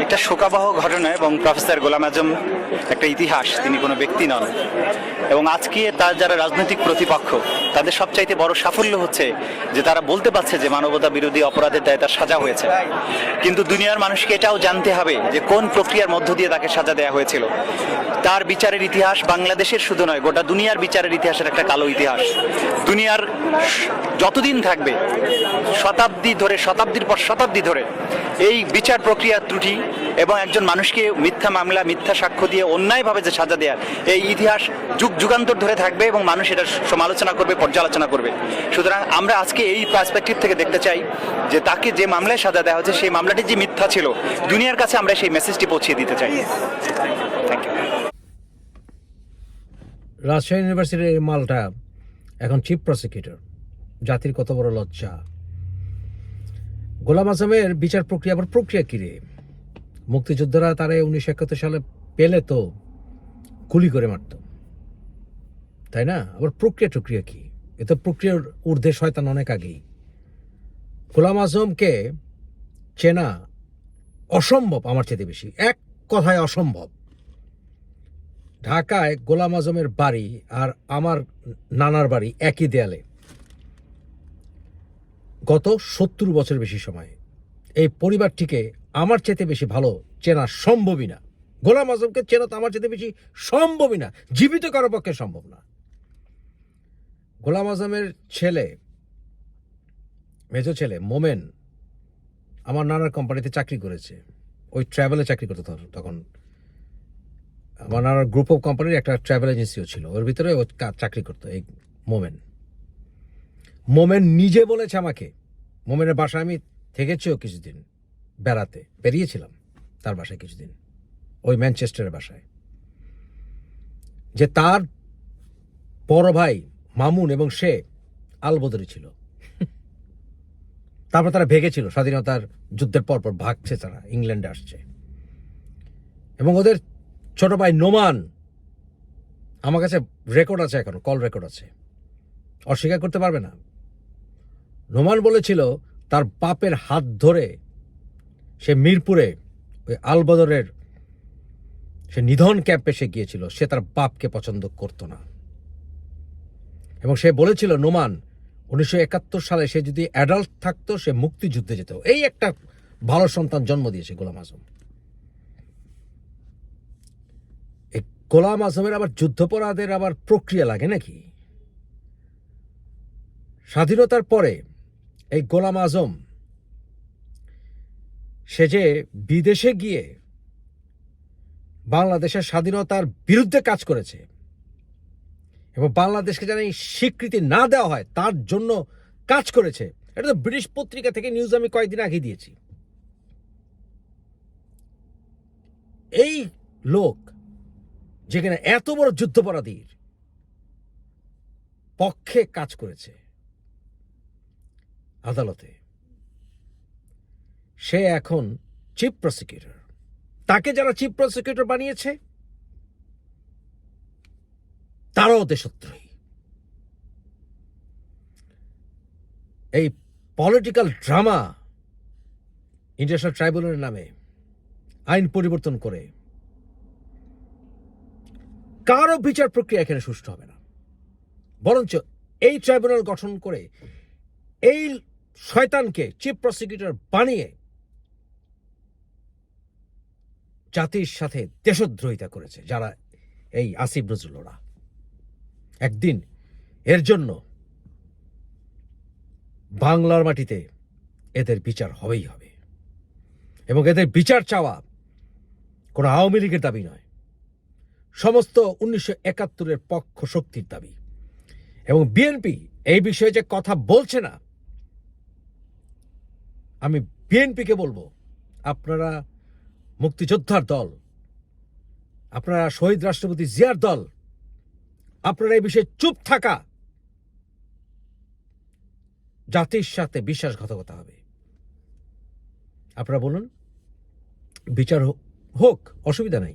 একটা শোকাবহ ঘটনা এবং প্রফেসর গোলাম আজম একটা ইতিহাস, তিনি কোনো ব্যক্তি নন। এবং আজকে তার যারা রাজনৈতিক প্রতিপক্ষ, তাদের সবচাইতে বড় সাফল্য হচ্ছে যে তারা বলতে পারছে যে মানবতা বিরোধী অপরাধের দায় তার সাজা হয়েছে। কিন্তু দুনিয়ার মানুষকে এটাও জানতে হবে যে কোন প্রক্রিয়ার মধ্য দিয়ে তাকে সাজা দেওয়া হয়েছিল। তার বিচারের ইতিহাস বাংলাদেশের শুধু নয়, গোটা দুনিয়ার বিচারের ইতিহাসের একটা কালো ইতিহাস। দুনিয়ার যতদিন থাকবে, শতাব্দী ধরে, শতাব্দীর পর শতাব্দী ধরে, এই বিচার প্রক্রিয়ার ত্রুটি এবং একজন মানুষকে মিথ্যা মামলা, মিথ্যা সাক্ষ্য দিয়ে অন্যায়ভাবে যে সাজা দেওয়ার এই ইতিহাস যুগ যুগান্তর ধরে থাকবে এবং মানুষ এটা সমালোচনা করবে, পর্যালোচনা করবে। সুতরাং আমরা আজকে এই পার্সপেক্টিভ থেকে দেখতে চাই যে তাকে যে মামলায় সাজা দেওয়া হচ্ছে সেই মামলাটি যে মিথ্যা ছিল, দুনিয়ার কাছে আমরা সেই মেসেজটি পৌঁছে দিতে চাই। রাজশাহী ইউনিভার্সিটির এই মালটা এখন চিফ প্রসিকিউটর জাতির কত বড় লজ্জা। গোলাম আজমের বিচার প্রক্রিয়া আবার প্রক্রিয়া কিরে মুক্তিযোদ্ধারা তারা উনিশশো একাত্তর সালে পেলে তো গুলি করে মারত। তাই না? আবার প্রক্রিয়া টক্রিয়া কি? এ তো প্রক্রিয়ার ঊর্ধ্বে শয়তান অনেক আগেই। গোলাম আজমকে চেনা অসম্ভব আমার চেয়ে বেশি। এক কথায় অসম্ভব। ঢাকায় গোলাম আজমের বাড়ি আর আমার নানার বাড়ি একই দেয়ালে। গত সত্তর বছর বেশি সময়। এই পরিবারটিকে আমার চেতে বেশি ভালো চেনা সম্ভবই না। গোলাম আজমকে চেনা তো আমার চেতে বেশি সম্ভবই না। জীবিত কারও পক্ষে সম্ভব না। গোলাম আজমের ছেলে, মেজ ছেলে মোমেন, আমার নানার কোম্পানিতে চাকরি করেছে। ওই ট্রাভেলে চাকরি করতো তখন- আমার গ্রুপ অফ কোম্পানির একটা ট্রাভেল এজেন্সিও ছিল। ওর ভিতরে ও চাকরি করতো, এই মোমেন। মোমেন নিজে বলেছে আমাকে, মোমেনের বাসায় আমি থেকেছিও কিছুদিন, বেড়াতে, বেরিয়েছিলাম তার বাসায় কিছুদিন, ওই ম্যানচেস্টারের বাসায়। যে তার বড় ভাই মামুন এবং সে আলবদরি ছিল। তারপর তারা ভেগেছিল, স্বাধীনতার যুদ্ধের পর পর ভাগছে তারা, ইংল্যান্ডে আসছে। এবং ওদের ছোট ভাই নোমান। আমার কাছে রেকর্ড আছে এখন কল রেকর্ড আছে। অস্বীকার করতে পারবে না। নোমান বলেছিল, তার বাপের হাত ধরে সে মিরপুরে ওই আলবদরের সে নিধন ক্যাম্পে সে গিয়েছিল, সে তার বাপকে পছন্দ করতো না। এবং সে বলেছিল, নোমান, উনিশশো একাত্তর সালে সে যদি অ্যাডাল্ট থাকতো, সে মুক্তিযুদ্ধে যেত। এই একটা ভালো সন্তান জন্ম দিয়েছে গোলাম আজম এই গোলাম আজমের আবার যুদ্ধপরাধের আবার প্রক্রিয়া লাগে নাকি? স্বাধীনতার পরে এই গোলাম আজম, সে যে বিদেশে গিয়ে বাংলাদেশের স্বাধীনতার বিরুদ্ধে কাজ করেছে এবং বাংলাদেশকে যেন এই স্বীকৃতি না দেওয়া হয়, তার জন্য কাজ করেছে, এটা তো ব্রিটিশ পত্রিকা থেকে নিউজ আমি কয়েকদিন আগে দিয়েছি। এই লোক যেখানে এত বড় যুদ্ধপরাধীর পক্ষে কাজ করেছে আদালতে, সে এখন চিফ প্রসিকিউটর। তাকে যারা চিফ প্রসিকিউটর বানিয়েছে, তারাও দেশদ্রোহী। এই পলিটিক্যাল ড্রামা ইন্টারন্যাশনাল ট্রাইব্যুনালের নামে আইন পরিবর্তন করে কারও বিচার প্রক্রিয়া এখানে সুষ্ঠু হবে না। বরঞ্চ এই ট্রাইব্যুনাল গঠন করে এই শয়তানকে চিফ প্রসিকিউটর বানিয়ে জাতির সাথে দেশদ্রোহিতা করেছে, যারা এই আসিফ নজরুলরা। একদিন এর জন্য বাংলার মাটিতে এদের বিচার হবেই হবে। এবং এদের বিচার চাওয়া কোনো আওয়ামী লীগের দাবি নয়। সমস্ত উনিশশো একাত্তরের পক্ষ শক্তির দাবি। এবং বিএনপি এই বিষয়ে যে কথা বলছে না, আমি বিএনপিকে বলব, আপনারা মুক্তিযোদ্ধার দল, আপনারা শহীদ রাষ্ট্রপতি জিয়ার দল, আপনারা এই বিষয়ে চুপ থাকা, জাতির সাথে বিশ্বাসঘাতকতা হবে। আপনারা বলুন, বিচার হোক, অসুবিধা নাই।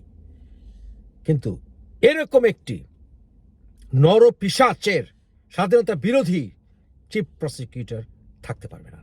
কিন্তু এরকম একটি নর পিসাচের স্বাধীনতা বিরোধী চিফ প্রসিকিউটর থাকতে পারবে না।